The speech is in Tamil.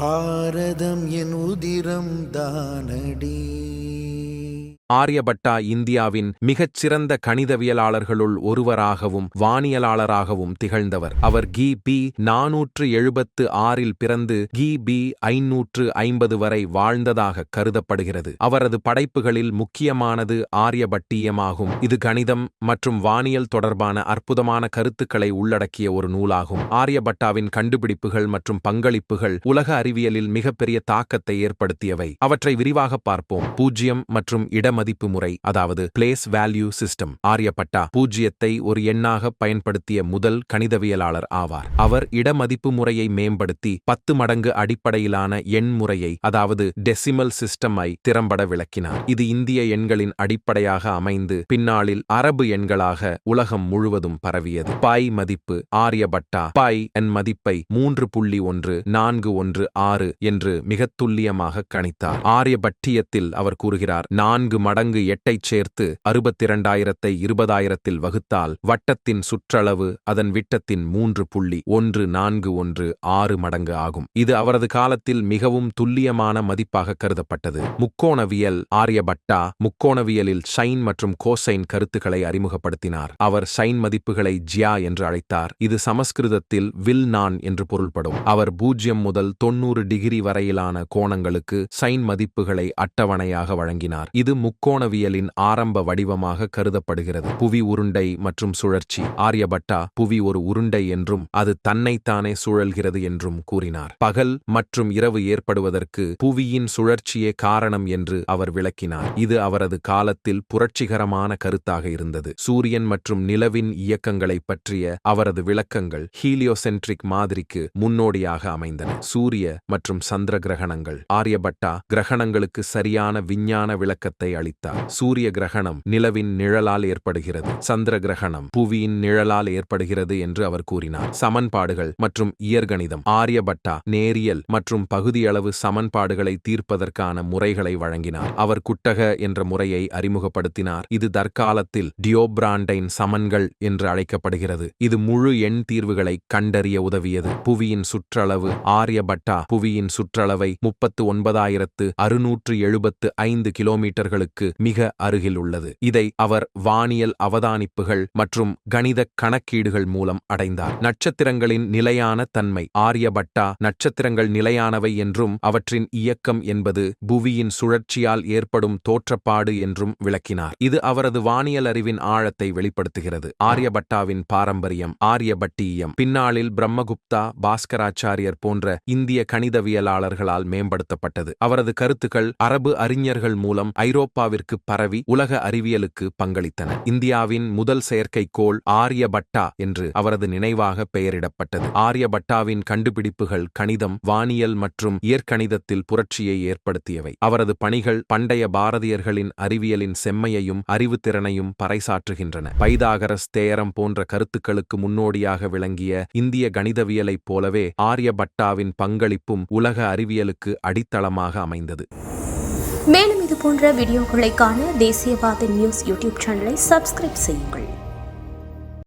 பாரதம் என் உதிரம் தானடி. ஆரியபட்டா இந்தியாவின் மிகச் சிறந்த கணிதவியலாளர்களுள் ஒருவராகவும் வானியலாளராகவும் திகழ்ந்தவர். அவர் கி. பி. நாநூற்று எழுபத்து ஆறில் பிறந்து கி. பி. ஐநூற்று ஐம்பது வரை வாழ்ந்ததாக கருதப்படுகிறது. அவரது படைப்புகளில் முக்கியமானது ஆரியபட்டியமாகும். இது கணிதம் மற்றும் வானியல் தொடர்பான அற்புதமான கருத்துக்களை உள்ளடக்கிய ஒரு நூலாகும். ஆரியபட்டாவின் கண்டுபிடிப்புகள் மற்றும் பங்களிப்புகள் உலக அறிவியலில் மிகப்பெரிய தாக்கத்தை ஏற்படுத்தியவை. அவற்றை விரிவாக பார்ப்போம். பூஜ்யம் மற்றும் இடம் மதிப்பு முறை அதாவது பிளேஸ் வேல்யூ சிஸ்டம் ஆரியப்பட்டா பூஜ்ஜியத்தை ஒரு எண்ணாக பயன்படுத்திய முதல் கணிதவியலாளர் ஆவார். அவர் இடமதிப்பு முறையை மேம்படுத்தி பத்து மடங்கு அடிப்படையிலான எண் முறையை அதாவது டெசிமல் சிஸ்டமை திறம்பட விளக்கினார். இது இந்திய எண்களின் அடிப்படையாக அமைந்து பின்னாளில் அரபு எண்களாக உலகம் முழுவதும் பரவியது. பாய் மதிப்பு ஆரியபட்டா பாய் என் மதிப்பை மூன்று புள்ளி ஒன்று நான்கு ஒன்று ஆறு என்று மிகத் துல்லியமாக கணித்தார். ஆரியபட்டியத்தில் அவர் கூறுகிறார் நான்கு மடங்கு எட்டைச் சேர்த்து அறுபத்திரண்டாயிரத்தை இருபதாயிரத்தில் வகுத்தால் வட்டத்தின் சுற்றளவு அதன் விட்டத்தின் மூன்று புள்ளி ஒன்று நான்கு ஒன்று ஆறு மடங்கு ஆகும். இது அவரது காலத்தில் மிகவும் துல்லியமான மதிப்பாக கருதப்பட்டது. முக்கோணவியல் ஆரியபட்டா முக்கோணவியலில் சைன் மற்றும் கோசைன் கருத்துக்களை அறிமுகப்படுத்தினார். அவர் சைன் மதிப்புகளை ஜியா என்று அழைத்தார். இது சமஸ்கிருதத்தில் வில் நான் என்று பொருள்படும். அவர் பூஜ்யம் முதல் தொன்னூறு டிகிரி வரையிலான கோணங்களுக்கு சைன் மதிப்புகளை அட்டவணையாக வழங்கினார். இது முக் முக்கோணவியலின் ஆரம்ப வடிவமாக கருதப்படுகிறது. புவி உருண்டை மற்றும் சுழற்சி. ஆரியபட்டா புவி ஒரு உருண்டை என்றும் அது தன்னைத்தானே சுழல்கிறது என்றும் கூறினார். பகல் மற்றும் இரவு ஏற்படுவதற்கு புவியின் சுழற்சியே காரணம் என்று அவர் விளக்கினார். இது அவரது காலத்தில் புரட்சிகரமான கருத்தாக இருந்தது. சூரியன் மற்றும் நிலவின் இயக்கங்களைப் பற்றிய அவரது விளக்கங்கள் ஹீலியோசென்ட்ரிக் மாதிரிக்கு முன்னோடியாக அமைந்தன. சூரிய மற்றும் சந்திர கிரகணங்கள். ஆரியபட்டா கிரகணங்களுக்கு சரியான விஞ்ஞான விளக்கத்தை அளித்தார் சூரிய கிரகணம் நிலவின் நிழலால் ஏற்படுகிறது. சந்திர கிரகணம் புவியின் நிழலால் ஏற்படுகிறது என்று அவர் கூறினார். சமன்பாடுகள் மற்றும் இயற்கணிதம். ஆரியபட்டா நேரியல் மற்றும் பகுதியளவு சமன்பாடுகளை தீர்ப்பதற்கான முறைகளை வழங்கினார். அவர் குட்டக என்ற முறையை அறிமுகப்படுத்தினார். இது தற்காலத்தில் டியோபிராண்டைன் சமன்கள் என்று அழைக்கப்படுகிறது. இது முழு எண் தீர்வுகளை கண்டறிய உதவியது. புவியின் சுற்றளவு ஆரியபட்டா புவியின் சுற்றளவை முப்பத்து ஒன்பதாயிரத்து அறுநூற்று எழுபத்து ஐந்து கிலோமீட்டர்களுக்கு மிக அருகில் உள்ளது. இதை அவர் வானியல் அவதானிப்புகள் மற்றும் கணித கணக்கீடுகள் மூலம் அடைந்தார். நட்சத்திரங்களின் நிலையான தன்மை. ஆரியபட்டா நட்சத்திரங்கள் நிலையானவை என்றும் அவற்றின் இயக்கம் என்பது புவியின் சுழற்சியால் ஏற்படும் தோற்றப்பாடு என்றும் விளக்கினார். இது அவரது வானியல் அறிவின் ஆழத்தை வெளிப்படுத்துகிறது. ஆரியபட்டாவின் பாரம்பரியம் ஆரியபட்டீயம் பின்னாளில் பிரம்மகுப்தா பாஸ்கராச்சாரியர் போன்ற இந்திய கணிதவியலாளர்களால் மேம்படுத்தப்பட்டது. அவரது கருத்துக்கள் அரபு அறிஞர்கள் மூலம் ஐரோப்பாவிற்கு பரவி உலக அறிவியலுக்கு பங்களித்தன. இந்தியாவின் முதல் செயற்கைக்கோள் ஆரியபட்டா என்று அவரது நினைவாக பெயரிடப்பட்டது. ஆரியபட்டாவின் கண்டுபிடிப்புகள் கணிதம் வானியல் மற்றும் இயற்கணிதத்தில் புரட்சியை ஏற்படுத்தியவை. அவரது பணிகள் பண்டைய பாரதியர்களின் அறிவியலின் செம்மையையும் அறிவுத்திறனையும் பறைசாற்றுகின்றன. பைதாகரஸ் தேரம் போன்ற கருத்துக்களுக்கு முன்னோடியாக விளங்கிய இந்திய கணிதவியலைப் போலவே ஆரியபட்டாவின் பங்களிப்பும் உலக அறிவியலுக்கு அடித்தளமாக அமைந்தது. மேலும் இது போன்ற வீடியோக்களை காண தேசியவாத நியூஸ் யூடியூப் சேனலை சப்ஸ்கிரைப் செய்யுங்கள்.